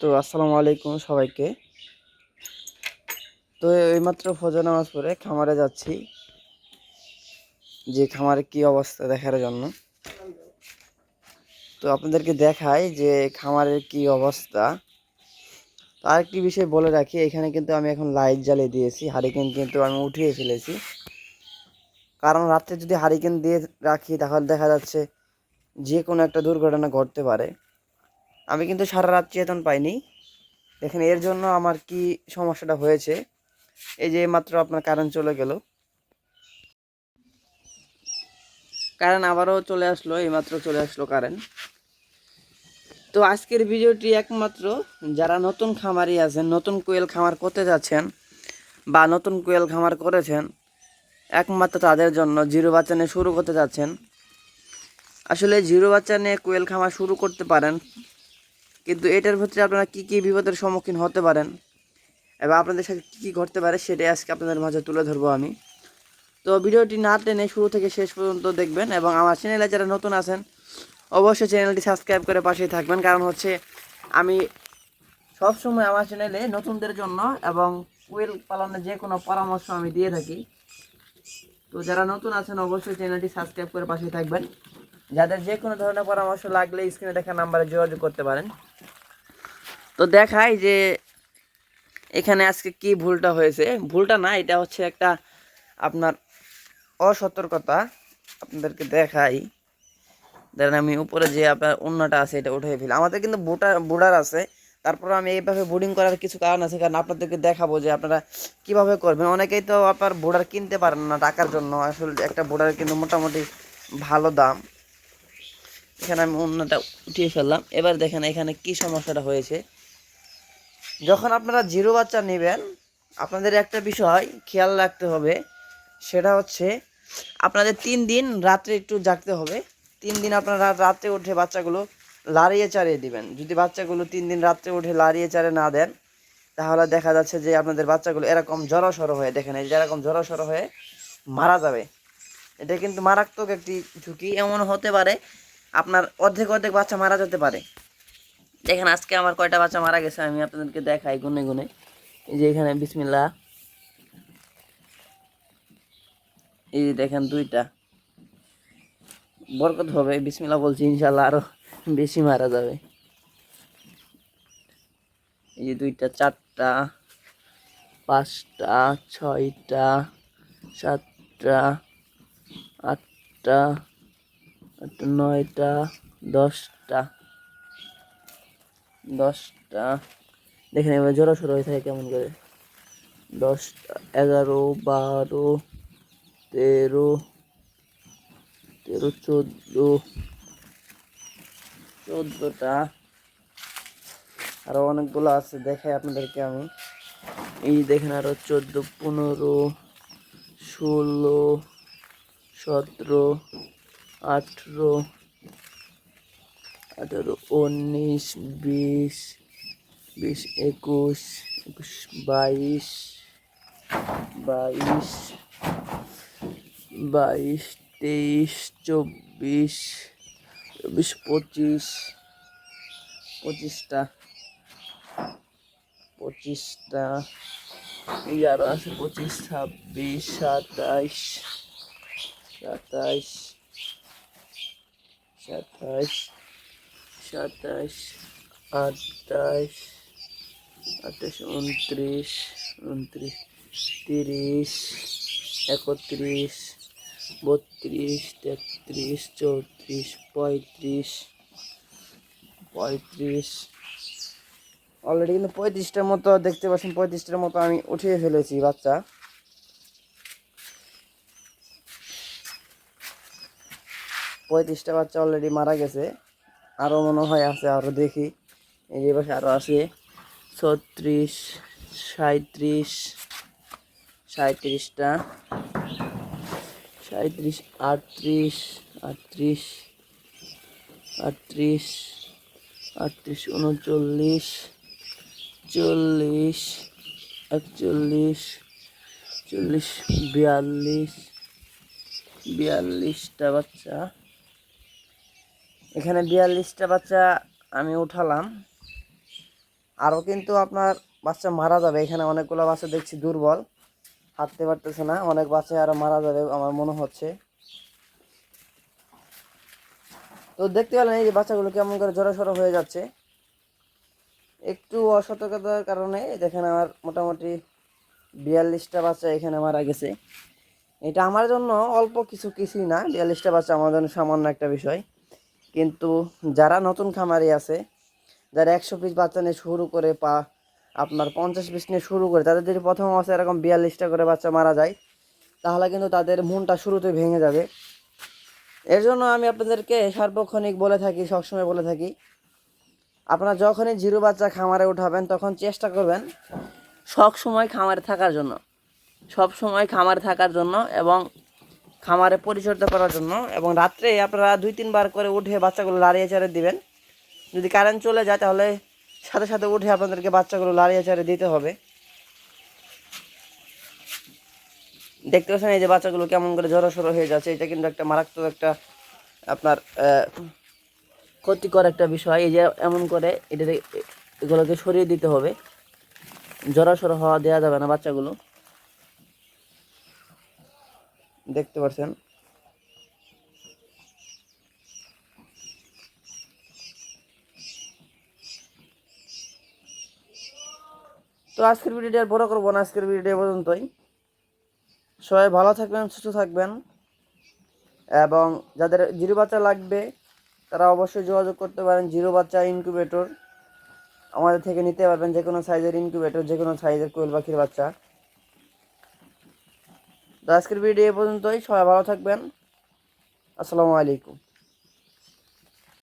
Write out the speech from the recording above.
তো আসসালামু আলাইকুম সবাইকে। তো এইমাত্র ফজর নামাজ পরে খামারে যাচ্ছি। যে খামারে কি অবস্থা দেখার জন্য। তো আপনাদেরকে দেখাই যে খামারের কি অবস্থা। আরেকটি বিষয় বলে রাখি, এখানে কিন্তু আমি এখন লাইট জ্বালিয়ে দিয়েছি, হারিকেন কিন্তু আমি উঠিয়ে ফেলেছি। কারণ রাত্রে যদি হারিকেন দিয়ে রাখি, তাহলে দেখা যাচ্ছে যে কোনো একটা দুর্ঘটনা ঘটতে পারে। আমি কিন্তু সারা রাত চেতন পাইনি। দেখেন এর জন্য আমার কি সমস্যাটা হয়েছে? এই যে মাত্র আপনার কারেন্ট চলে গেল। কারেন্ট আবারও চলে আসলো এইমাত্র চলে আসলো কারেন্ট তো আজকের ভিডিওটি একমাত্র যারা নতুন খামারি আছেন, নতুন কোয়েল খামার করতে যাচ্ছেন বা নতুন কোয়েল খামার করেছেন, একমাত্র তাদের জন্য জিরো বাচ্চা নিয়ে শুরু করতে যাচ্ছেন। আসলে জিরো বাচ্চা নিয়ে কোয়েল খামার শুরু করতে পারেন কিন্তু এটার ভিতরে আপনারা কী কী বিপদের সম্মুখীন হতে পারেন এবং আপনাদের সাথে কী কী ঘটতে পারে সেটাই আজকে আপনাদের মাঝে তুলে ধরবো আমি। তো ভিডিওটি না টেনে শুরু থেকে শেষ পর্যন্ত দেখবেন এবং আমার চ্যানেলে যারা নতুন আছেন, অবশ্যই চ্যানেলটি সাবস্ক্রাইব করে পাশেই থাকবেন। কারণ হচ্ছে আমি সবসময় আমার চ্যানেলে নতুনদের জন্য এবং কুয়েল পালনের যে কোনো পরামর্শ আমি দিয়ে থাকি। তো যারা নতুন আছেন, অবশ্যই চ্যানেলটি সাবস্ক্রাইব করে পাশেই থাকবেন। যাদের যে কোনো ধরনের পরামর্শ লাগলে স্ক্রিনে দেখা নাম্বারে যোগাযোগ করতে পারেন। তো দেখাই যে এখানে আজকে কি ভুলটা হয়েছে। ভুলটা না, এটা হচ্ছে একটা আপনার অসতর্কতা। আপনাদেরকে দেখাই। ধরেন আমি উপরে যে আপনার অন্যটা আছে, এটা উঠে ফেলি। আমাদের কিন্তু বোটার বোর্ডার আছে। তারপর আমি এইভাবে বোর্ডিং করার কিছু কারণ আছে। কারণ আপনাদেরকে দেখাবো যে আপনারা কীভাবে করবেন। অনেকেই তো আপনার বোর্ডার কিনতে পারেন না টাকার জন্য। আসলে একটা বোর্ডার কিন্তু মোটামুটি ভালো দাম। এখানে আমি অন্যটা উঠিয়ে ফেললাম। এবার দেখেন এখানে কি সমস্যাটা হয়েছে। যখন আপনারা জিরো বাচ্চা নেবেন, আপনাদের একটা বিষয় খেয়াল রাখতে হবে, সেটা হচ্ছে আপনাদের তিন দিন রাত্রে একটু জাগতে হবে। তিন দিন আপনারা রাত্রে উঠে বাচ্চাগুলো লাড়িয়ে চাড়িয়ে দিবেন। যদি বাচ্চাগুলো তিন দিন রাত্রে উঠে লাড়িয়ে চাড়ে না দেন, তাহলে দেখা যাচ্ছে যে আপনাদের বাচ্চাগুলো এরকম জড়সড় হয়ে, দেখেন এই যে এরকম জড়সড় হয়ে মারা যাবে। এটা কিন্তু মারাত্মক একটি ঝুঁকি। এমন হতে পারে আপনার অর্ধেক অর্ধেক বাচ্চা মারা যেতে পারে। দেখেন আজকে আমার কয়টা বাচ্চা মারা গেছে আমি আপনাদেরকে দেখাই গুনে গুনে। এই যে এখানে বিসমিল্লা এই যে দেখেন দুইটা। বরকত হবে বিসমিল্লা বলছি ইনশাল্লাহ আরও বেশি মারা যাবে। এই যে দুইটা, চারটা, পাঁচটা, ছয়টা, সাতটা আটটা আটটা, নয়টা, দশটা। দশটা। দেখেন এবার জোড়া সরো হয়ে থাকে কেমন করে? দশটা, এগারো, বারো, তেরো তেরো, চোদ্দ, চোদ্দোটা। আরও অনেকগুলো আছে, দেখাই আপনাদেরকে আমি। এই দেখেন আরও চোদ্দ, পনেরো, ষোলো, সতেরো, আঠেরো আঠারো, উনিশ, বিশ বিশ, একুশ একুশ, বাইশ বাইশ বাইশ, তেইশ, চব্বিশ চব্বিশ, পঁচিশ, পঁচিশটা পঁচিশটা এই আরও আছে, পঁচিশ, ছাব্বিশ, সাতাইশ সাতাইশ সাতাইশ সাতাইশ আটাইশ আঠাশ, উনত্রিশ উনত্রিশ, তিরিশ, একত্রিশ, বত্রিশ, তেত্রিশ, চৌত্রিশ, পঁয়ত্রিশ পঁয়ত্রিশ। অলরেডি কিন্তু পঁয়ত্রিশটার মতো, দেখতে পাচ্ছেন পঁয়ত্রিশটার মতো আমি উঠিয়ে ফেলেছি, বাচ্চা। পঁয়ত্রিশটা বাচ্চা অলরেডি মারা গেছে। আরও মনে হয় আছে আরও দেখি। এই পাশে আরও আছে ছত্রিশ সাঁত্রিশ সাঁত্রিশটা সাঁত্রিশ আটত্রিশ আটত্রিশ আটত্রিশ আটত্রিশ, উনচল্লিশ, চল্লিশ, একচল্লিশ, চল্লিশ, বিয়াল্লিশ, বিয়াল্লিশটা বাচ্চা। এখানে বিয়াল্লিশটা বাচ্চা আমি উঠালাম। আরও কিন্তু আপনার বাচ্চা মারা যাবে। এখানে অনেকগুলো বাচ্চা দেখছি দুর্বল। হাঁটতে পারতেছে না। অনেক বাচ্চা আরও মারা যাবে আমার মনে হচ্ছে। তো দেখতে পেলেন এই যে বাচ্চাগুলো কেমন করে জড়ো হয়ে যাচ্ছে। একটু অসতর্কতার কারণে দেখেন আমার মোটামুটি বিয়াল্লিশটা বাচ্চা এখানে মারা গেছে। এটা আমার জন্য অল্প কিছু কিছুই না। বিয়াল্লিশটা বাচ্চা আমার জন্য সামান্য একটা বিষয়। কিন্তু যারা নতুন খামারি আছে, যারা একশো পিস বাচ্চা নিয়ে শুরু করে পা আপনার পঞ্চাশ পিস নিয়ে শুরু করে, তাদের যদি প্রথম অবস্থায় এরকম বিয়াল্লিশটা করে বাচ্চা মারা যায়, তাহলে কিন্তু তাদের মনটা শুরুতে ভেঙে যাবে। এর জন্য আমি আপনাদেরকে সার্বক্ষণিক বলে থাকি, সবসময় বলে থাকি, আপনারা যখনই জিরো বাচ্চা খামারে উঠাবেন, তখন চেষ্টা করবেন সব সময় খামারে থাকার জন্য। সব সময় খামারে থাকার জন্য এবং খামারে পরিচর্যা করার জন্য এবং রাত্রে আপনারা দুই, তিনবার করে উঠে বাচ্চাগুলো লাড়িয়ে চারে দিবেন। যদি কারেন্ট চলে যায় তাহলে সাথে সাথে উঠে আপনাদেরকে বাচ্চাগুলো লাড়িয়ে চারে দিতে হবে। দেখতে পাচ্ছেন এই যে বাচ্চাগুলো কেমন করে জড়ো সড়ো হয়ে যাচ্ছে, এটা কিন্তু একটা মারাত্মক একটা আপনার ক্ষতিকর একটা বিষয়। এই যে এমন করে এটা এগুলোকে সরিয়ে দিতে হবে। জড়াসড়ো হওয়া দেওয়া যাবে না বাচ্চাগুলো। দেখতে পাচ্ছেন তো আজকের ভিডিওটি আর বড় করব না, আজকের ভিডিওটি এ পর্যন্তই। সবাই ভালো থাকবেন, সুস্থ থাকবেন। এবং যাদের জিরো বাচ্চা লাগবে, তারা অবশ্যই যোগাযোগ করতে পারেন, জিরো বাচ্চা ইনকিউবেটর আমাদের থেকে নিতে পারবেন যে কোনো সাইজের ইনকিউবেটর যে কোনো সাইজের কোয়েল পাখির বাচ্চা। তো আজকের ভিডিও পর্যন্তই সবাই ভালো থাকবেন। আসসালামু আলাইকুম।